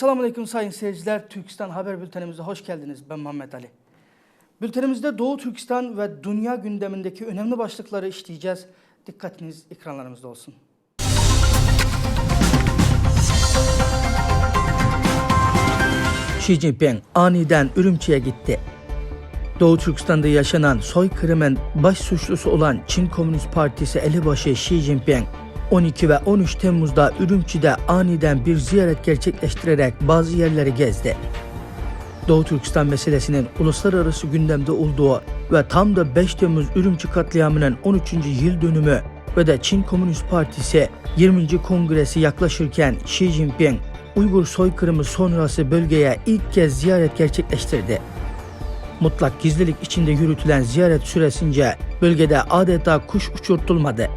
Esselamu Aleyküm sayın seyirciler. Türkistan Haber Bültenimize hoş geldiniz. Ben Muhammed Ali. Bültenimizde Doğu Türkistan ve dünya gündemindeki önemli başlıkları işleyeceğiz. Dikkatiniz ekranlarımızda olsun. Xi Jinping aniden Ürümçi'ye gitti. Doğu Türkistan'da yaşanan soykırımın baş suçlusu olan Çin Komünist Partisi elebaşı Xi Jinping, 12 ve 13 Temmuz'da Ürümçi'de aniden bir ziyaret gerçekleştirerek bazı yerleri gezdi. Doğu Türkistan meselesinin uluslararası gündemde olduğu ve tam da 5 Temmuz Ürümçi katliamının 13. yıl dönümü ve de Çin Komünist Partisi 20. Kongresi yaklaşırken Xi Jinping, Uygur soykırımı sonrası bölgeye ilk kez ziyaret gerçekleştirdi mutlak gizlilik içinde yürütülen ziyaret süresince bölgede adeta kuş uçurtulmadı.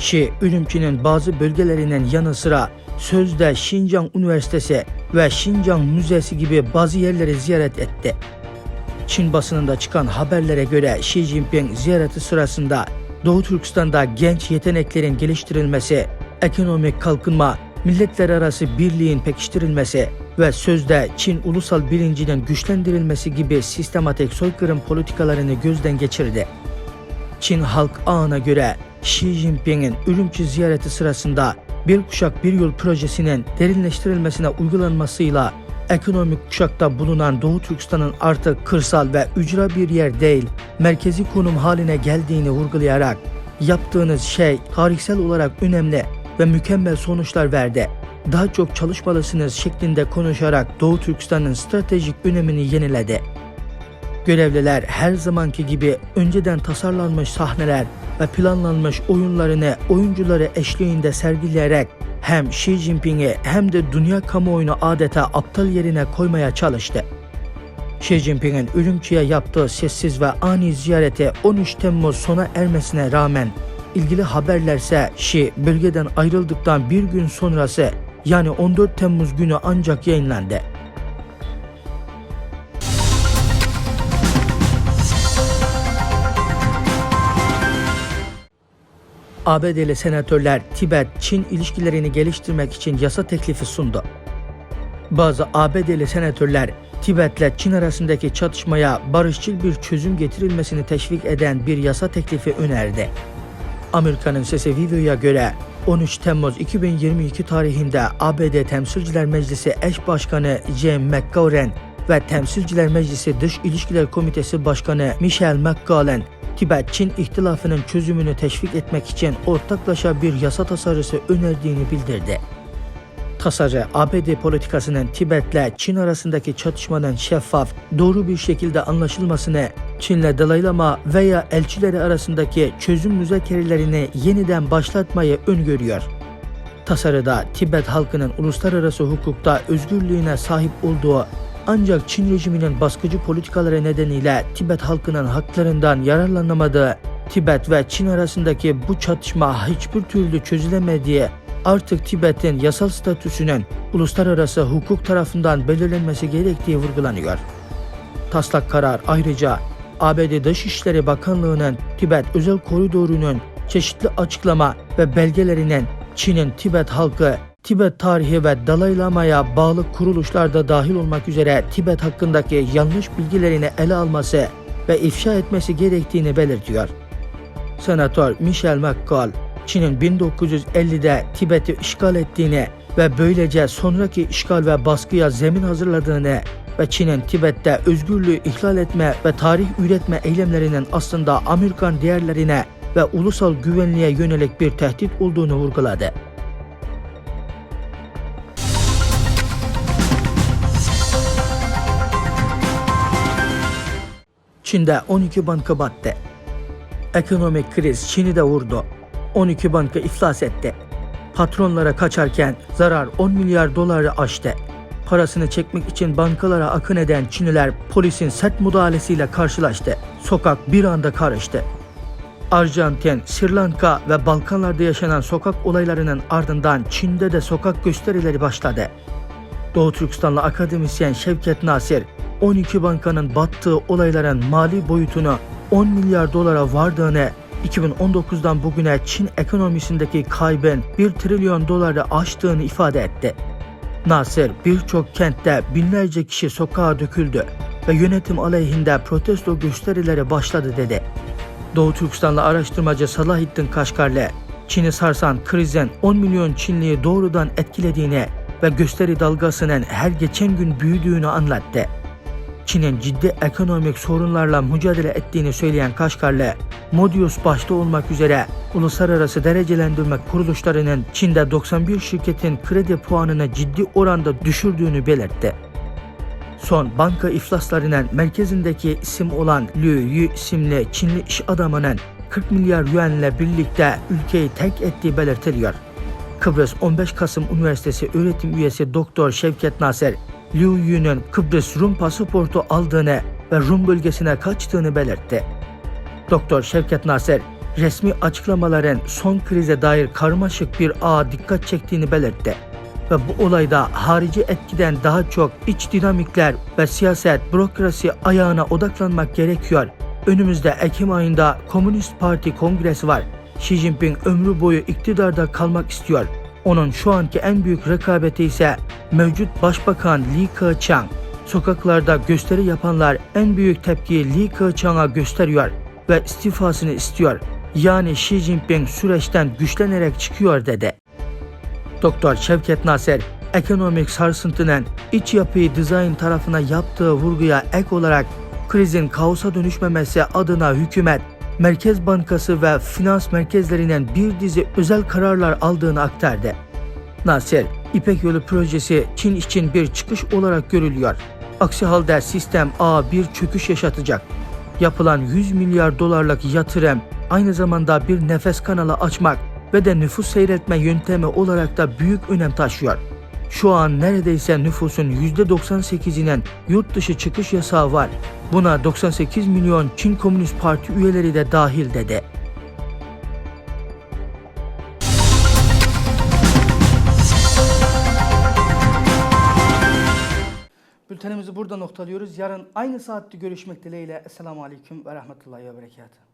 Şi, Ürümçi'nin bazı bölgelerinin yanı sıra sözde Şincan Üniversitesi ve Şincan Müzesi gibi bazı yerleri ziyaret etti. Çin basınında çıkan haberlere göre Xi Jinping ziyareti sırasında Doğu Türkistan'da genç yeteneklerin geliştirilmesi, ekonomik kalkınma, milletler arası birliğin pekiştirilmesi ve sözde Çin ulusal bilincinin güçlendirilmesi gibi sistematik soykırım politikalarını gözden geçirdi. Çin halk ağına göre Xi Jinping'in Ürümçi ziyareti sırasında bir kuşak bir yol projesinin derinleştirilmesine uygulanmasıyla ekonomik kuşakta bulunan Doğu Türkistan'ın artık kırsal ve ücra bir yer değil, merkezi konum haline geldiğini vurgulayarak yaptığınız şey tarihsel olarak önemli ve mükemmel sonuçlar verdi. Daha çok çalışmalısınız şeklinde konuşarak Doğu Türkistan'ın stratejik önemini yeniledi. Görevliler her zamanki gibi önceden tasarlanmış sahneler ve planlanmış oyunlarını oyuncuları eşliğinde sergileyerek hem Xi Jinping'i hem de dünya kamuoyunu adeta aptal yerine koymaya çalıştı. Xi Jinping'in Ürümçi'ye yaptığı sessiz ve ani ziyareti 13 Temmuz sona ermesine rağmen ilgili haberlerse Xi bölgeden ayrıldıktan bir gün sonrası yani 14 Temmuz günü ancak yayınlandı. ABD'li senatörler Tibet-Çin ilişkilerini geliştirmek için yasa teklifi sundu. Bazı ABD'li senatörler Tibet'le Çin arasındaki çatışmaya barışçıl bir çözüm getirilmesini teşvik eden bir yasa teklifi önerdi. Amerika'nın sesi Vivo'ya göre 13 Temmuz 2022 tarihinde ABD Temsilciler Meclisi eş başkanı Jim McGovern ve Temsilciler Meclisi Dış İlişkiler Komitesi Başkanı Michelle McGowan, Tibet-Çin ihtilafının çözümünü teşvik etmek için ortaklaşa bir yasa tasarısı önerdiğini bildirdi. Tasarı, ABD politikasının Tibet'le Çin arasındaki çatışmanın şeffaf, doğru bir şekilde anlaşılmasını, Çin'le Dalai Lama veya elçileri arasındaki çözüm müzakerelerini yeniden başlatmayı öngörüyor. Tasarıda Tibet halkının uluslararası hukukta özgürlüğüne sahip olduğu ancak Çin rejiminin baskıcı politikaları nedeniyle Tibet halkının haklarından yararlanamadığı, Tibet ve Çin arasındaki bu çatışma hiçbir türlü çözülemediği artık Tibet'in yasal statüsünün uluslararası hukuk tarafından belirlenmesi gerektiği vurgulanıyor. Taslak karar ayrıca ABD Dışişleri Bakanlığı'nın Tibet özel koridorunun çeşitli açıklama ve belgelerinin Çin'in Tibet halkı, Tibet tarihi ve Dalai Lama'ya bağlı kuruluşlarda dahil olmak üzere Tibet hakkındaki yanlış bilgilerini ele alması ve ifşa etmesi gerektiğini belirtiyor. Senatör Michel McCall, Çin'in 1950'de Tibet'i işgal ettiğini ve böylece sonraki işgal ve baskıya zemin hazırladığını ve Çin'in Tibet'te özgürlüğü ihlal etme ve tarih üretme eylemlerinin aslında Amerikan değerlerine ve ulusal güvenliğe yönelik bir tehdit olduğunu vurguladı. Çin'de 12 banka battı. Ekonomik kriz Çin'i de vurdu. 12 banka iflas etti. Patronlara kaçarken zarar 10 milyar doları aştı. Parasını çekmek için bankalara akın eden Çinliler polisin sert müdahalesiyle karşılaştı. Sokak bir anda karıştı. Arjantin, Sri Lanka ve Balkanlarda yaşanan sokak olaylarının ardından Çin'de de sokak gösterileri başladı. Doğu Türkistanlı akademisyen Şevket Nasir, 12 bankanın battığı olayların mali boyutunu 10 milyar dolara vardığını 2019'dan bugüne Çin ekonomisindeki kaybın 1 trilyon doları aştığını ifade etti. Nasır birçok kentte binlerce kişi sokağa döküldü ve yönetim aleyhinde protesto gösterileri başladı dedi. Doğu Türkistanlı araştırmacı Salahattin Kaşgarlı, Çin'i sarsan krizin 10 milyon Çinliyi doğrudan etkilediğini ve gösteri dalgasının her geçen gün büyüdüğünü anlattı. Çin'in ciddi ekonomik sorunlarla mücadele ettiğini söyleyen Kaşgarlı, Modius başta olmak üzere uluslararası derecelendirme kuruluşlarının Çin'de 91 şirketin kredi puanını ciddi oranda düşürdüğünü belirtti. Son banka iflaslarının merkezindeki isim olan Liu Yu isimli Çinli iş adamının 40 milyar yuanla birlikte ülkeyi terk ettiği belirtiliyor. Kıbrıs 15 Kasım Üniversitesi öğretim üyesi Doktor Şevket Naser, Liu Yu'nun Kıbrıs Rum pasaportu aldığını ve Rum bölgesine kaçtığını belirtti. Doktor Şevket Naser, resmi açıklamaların son krize dair karmaşık bir ağa dikkat çektiğini belirtti ve bu olayda harici etkiden daha çok iç dinamikler ve siyaset, bürokrasi ayağına odaklanmak gerekiyor. Önümüzde Ekim ayında Komünist Parti kongresi var. Xi Jinping ömrü boyu iktidarda kalmak istiyor. Onun şu anki en büyük rekabeti ise mevcut Başbakan Li Keqiang. Sokaklarda gösteri yapanlar en büyük tepkiyi Li Keqiang'a gösteriyor ve istifasını istiyor. Yani Xi Jinping süreçten güçlenerek çıkıyor dedi. Doktor Şevket Naser, ekonomik sarsıntının iç yapıyı dizayn tarafına yaptığı vurguya ek olarak krizin kaosa dönüşmemesi adına hükümet, Merkez Bankası ve finans merkezlerinden bir dizi özel kararlar aldığını aktardı. Nasir, İpek Yolu projesi Çin için bir çıkış olarak görülüyor. Aksi halde sistem A bir çöküş yaşatacak. Yapılan 100 milyar dolarlık yatırım aynı zamanda bir nefes kanalı açmak ve de nüfus seyretme yöntemi olarak da büyük önem taşıyor. Şu an neredeyse nüfusun %98'inin yurt dışı çıkış yasağı var. Buna 98 milyon Çin Komünist Parti üyeleri de dahil dedi. Bültenimizi burada noktalıyoruz. Yarın aynı saatte görüşmek dileğiyle. Esselamu Aleyküm ve Rahmetullahi ve Berekatuhu.